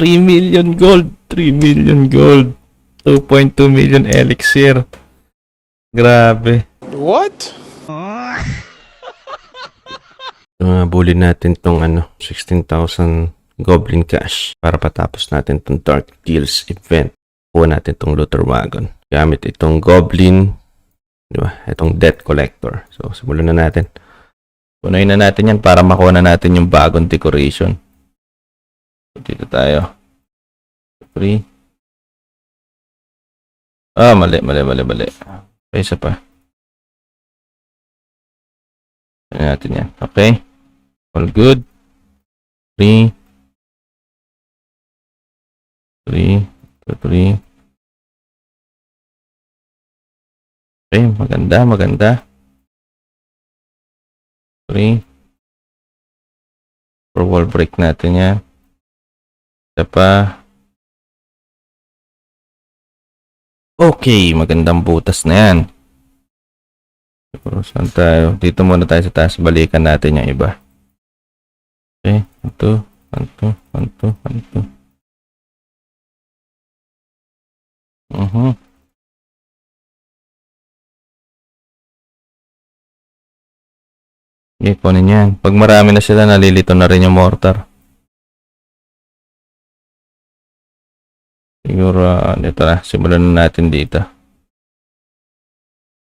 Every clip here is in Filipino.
3 million gold. 3 million gold. 2.2 million elixir. Grabe. What? Uh, bulin natin tong ano, 16,000 goblin cash para patapos natin tong Dark Deals event. Kuha natin tong Looter Wagon. Gamit itong goblin, di ba? Itong debt collector. So, simulan na natin. Punayin na natin yan para makuha na natin yung bagong decoration. Dito tayo. Free. Ah, mali, mali, mali, mali. Okay, isa pa. Ano natin yan. Okay. All good. Three. Two, three. Okay, maganda, maganda. Three. For wall break natin yan. Isa. Okay, magandang butas na yan. Siguro saan tayo? Dito muna tayo sa taas. Balikan natin yung iba. Okay, ito, ito, ito, ito. Mhm. Okay, kunin yan. Pag marami na sila, nalilito na rin yung mortar. Siguro, ah, dito na. Simulan na natin dito.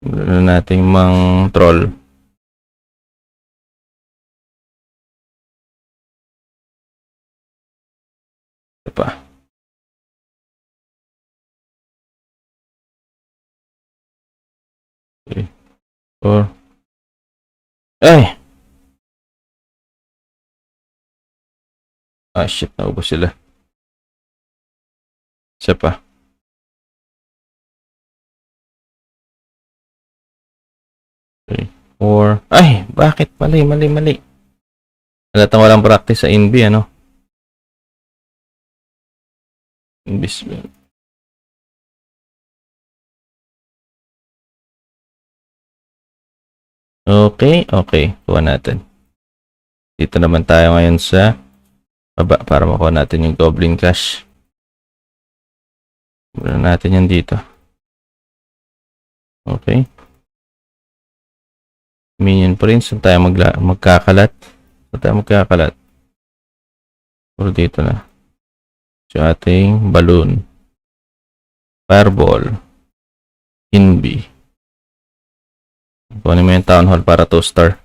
Simulan na natin mang troll. Ito pa. Okay. Four. Ay! Ah, shit. Naubos sila. Isa pa. Three. Four. Ay! Bakit? Mali, mali, mali. Halatang walang practice sa NB, ano? Investment. Okay, okay. Kuha natin. Dito naman tayo ngayon sa baba para makuha natin yung Goblin Cash. Muna natin yan dito. Okay. Minion Prince. Saan tayo magla magkakalat? Saan tayo magkakalat? Puro dito na. Sa ating balloon. Fireball. Inbi. Kunin mo yung town hall para 2 star.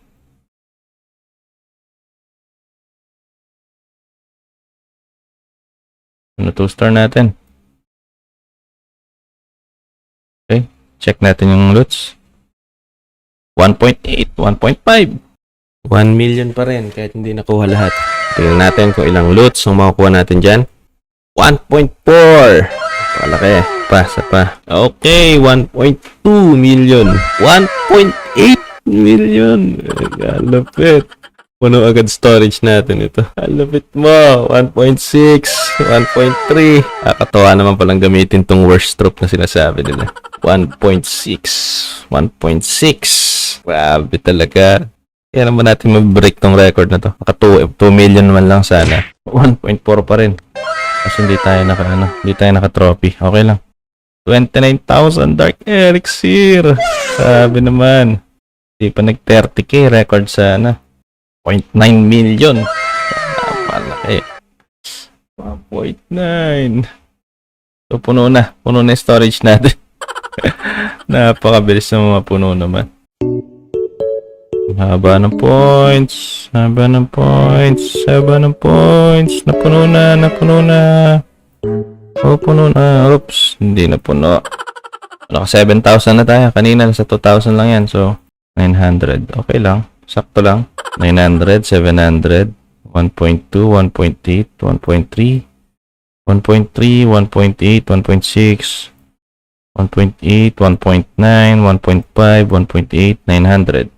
Ano 2 star natin? Check natin yung loots. 1.8, 1.5. 1 million pa rin kahit hindi nakuha lahat. Tingnan natin kung ilang loots ang makukuha natin dyan. 1.4. Palaki. Pa, sa pa. Okay, 1.2 million. 1.8 million. Galapit. Puno agad storage natin ito. Alapit mo. 1.6, 1.3. Kakatawa naman palang gamitin tong worst troop na sinasabi nila. 1.6, 1.6. Grabe talaga. Kaya naman natin mag-break tong record na to. Naka 2, 2 million man lang sana. 1.4 pa rin. Kasi hindi tayo naka, ano, hindi tayo naka-trophy. Okay lang. 29,000 Dark Elixir. Sabi naman. Hindi pa nag-30k record sana. 0.9 million. Napalaki. 1.9. So, puno na. Puno na storage natin. Napakabilis na mapuno naman. Haba ng points. Haba ng points. Haba ng points. Napuno na. Napuno na. Oh, puno na. Oops. Hindi na puno. Naka 7,000 na tayo. Kanina nasa 2,000 lang yan. So, 900. Okay lang. Sakto lang. 900, 700, 1.2, 1.8, 1.3, 1.3, 1.8, 1.6, 1.8, 1.9, 1.5, 1.8, 900.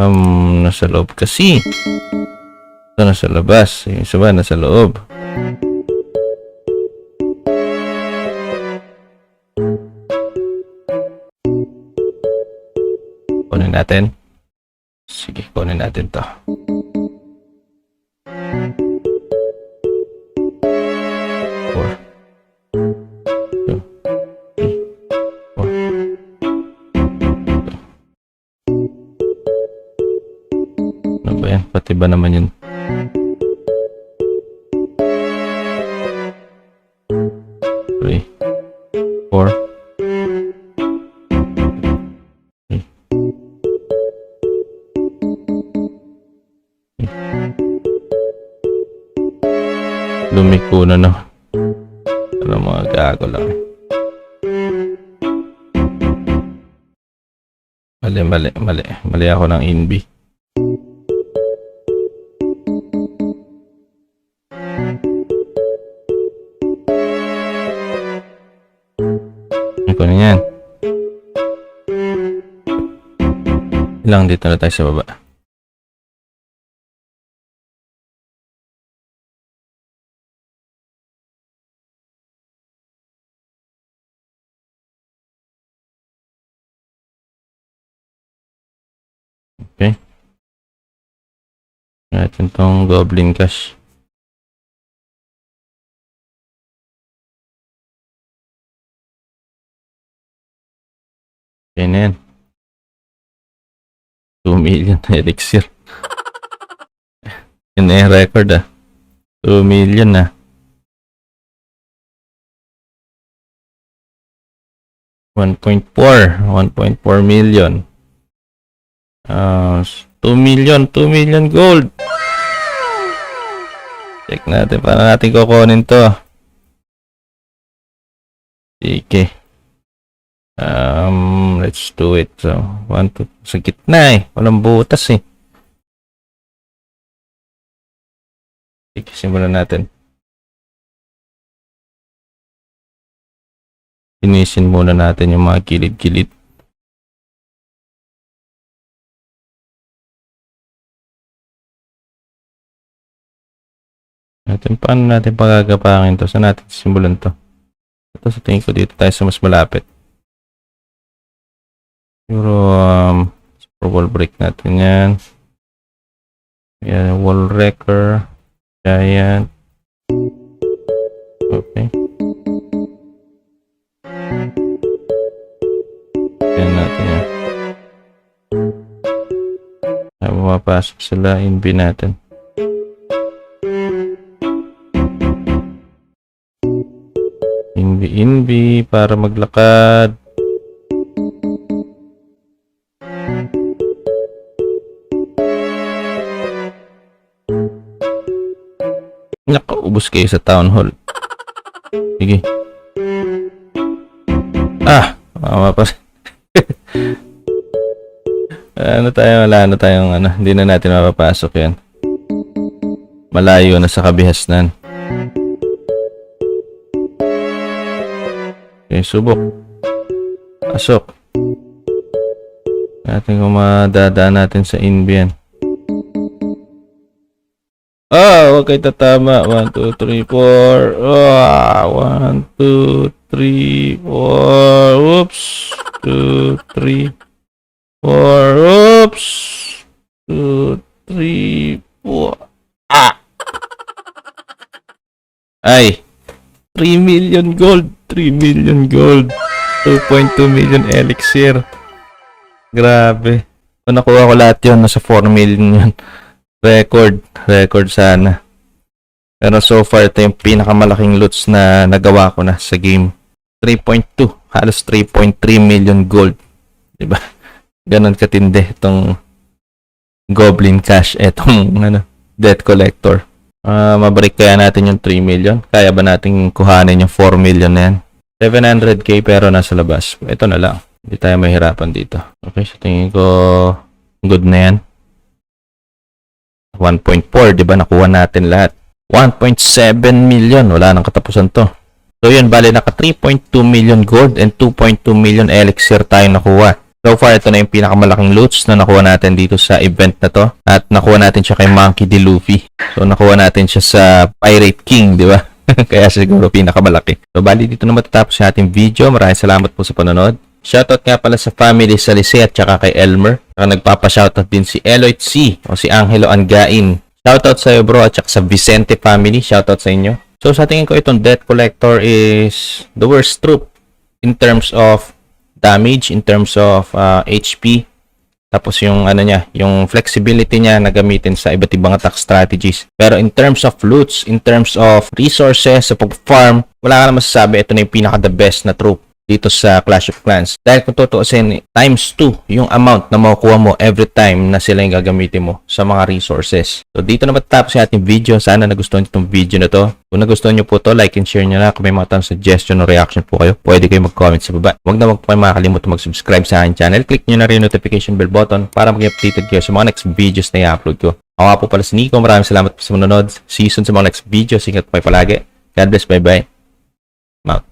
Um, nasa loob kasi. Ito nasa labas. Yung isa nasa loob? Kunin natin. Sige, kunin natin to. Four. Two. Ano Pati ba naman yun? Lumiko na no. Ano mga gago lang. Mali, mali, mali. Mali ako ng inbi. Na yan? Ilang dito na tayo sa baba. Natin tong Goblin Cash. Okay na yan. 2 million na elixir. Yun na yung record ah. 2 million na. One point four, one point four million. Ah, 2 million, 2 million gold. Check natin, paano natin kukunin to. Sige. Um, let's do it. So, one, two, sa gitna eh. Walang butas eh. Sige, simulan natin. Finisin muna natin yung mga kilid-kilid. Natin, paano natin pagagapakin to? Saan natin simulan to? Ito sa tingin ko dito tayo sa mas malapit. Siguro, um, super wall break natin yan. Yan, wall wrecker. Giant. Okay. Yan natin yan. Ay, pumapasok sila, inbi natin. Inbi, inbi, para maglakad. Nakaubos kayo sa town hall. Sige. Ah! Mama pa. ano tayo, wala na tayong ano. Hindi na natin mapapasok yan. Malayo na sa kabihasnan. Okay, subok. Pasok. Natin kung madadaan natin sa inbian. Ah, huwag kayo tatama. 1, 2, 3, 4. Ah, 1, 2, 3, 4. Oops. 2, 3, 4. Oops. 2, 3, 4. Ah! Ay! 3 million gold. 3 million gold. 2.2 million elixir. Grabe. Kung nakuha ko lahat yun, nasa 4 million yun. Record. Record sana. Pero so far, ito yung pinakamalaking loots na nagawa ko na sa game. 3.2. Halos 3.3 million gold. Diba? Ganon katindi itong Goblin Cash. Itong ano, Debt Collector. Ah, mabalik kaya natin yung 3 million? Kaya ba natin kuhanin yung 4 million na yan? 700k pero nasa labas. Ito na lang. Hindi tayo mahirapan dito. Okay, so tingin ko good na yan. 1.4, di ba? Nakuha natin lahat. 1.7 million. Wala nang katapusan to. So yun, bali naka 3.2 million gold and 2.2 million elixir tayo nakuha. So far, ito na yung pinakamalaking loots na nakuha natin dito sa event na to. At nakuha natin siya kay Monkey D. Luffy. So nakuha natin siya sa Pirate King, di ba? Kaya siguro pinakamalaki. So bali dito na matatapos yung ating video. Maraming salamat po sa panonood. Shoutout nga pala sa family Salise at saka kay Elmer. Saka nagpapa-shoutout din si Eloit C o si Angelo Angain. Shoutout sa iyo bro at saka sa Vicente family. Shoutout sa inyo. So sa tingin ko itong Death Collector is the worst troop in terms of damage, in terms of uh, HP. Tapos yung ano niya, yung flexibility niya na gamitin sa iba't ibang attack strategies. Pero in terms of loots, in terms of resources, sa pag-farm, wala ka na masasabi, ito na yung pinaka the best na troop dito sa Clash of Clans. Dahil kung tutuusin, times 2 yung amount na makukuha mo every time na sila yung gagamitin mo sa mga resources. So dito na matapos yung ating video. Sana nagustuhan nyo itong video na to. Kung nagustuhan nyo po to, like and share nyo na. Kung may mga suggestion o reaction po kayo, pwede kayo mag-comment sa baba. Huwag na huwag po kayo makakalimutan mag-subscribe sa aking channel. Click nyo na rin yung notification bell button para maging updated kayo sa mga next videos na i-upload ko. Ako po pala si Nico. Maraming salamat po sa manonood. See you soon sa mga next videos. Ingat po kayo palagi. God bless. Bye-bye. Mount.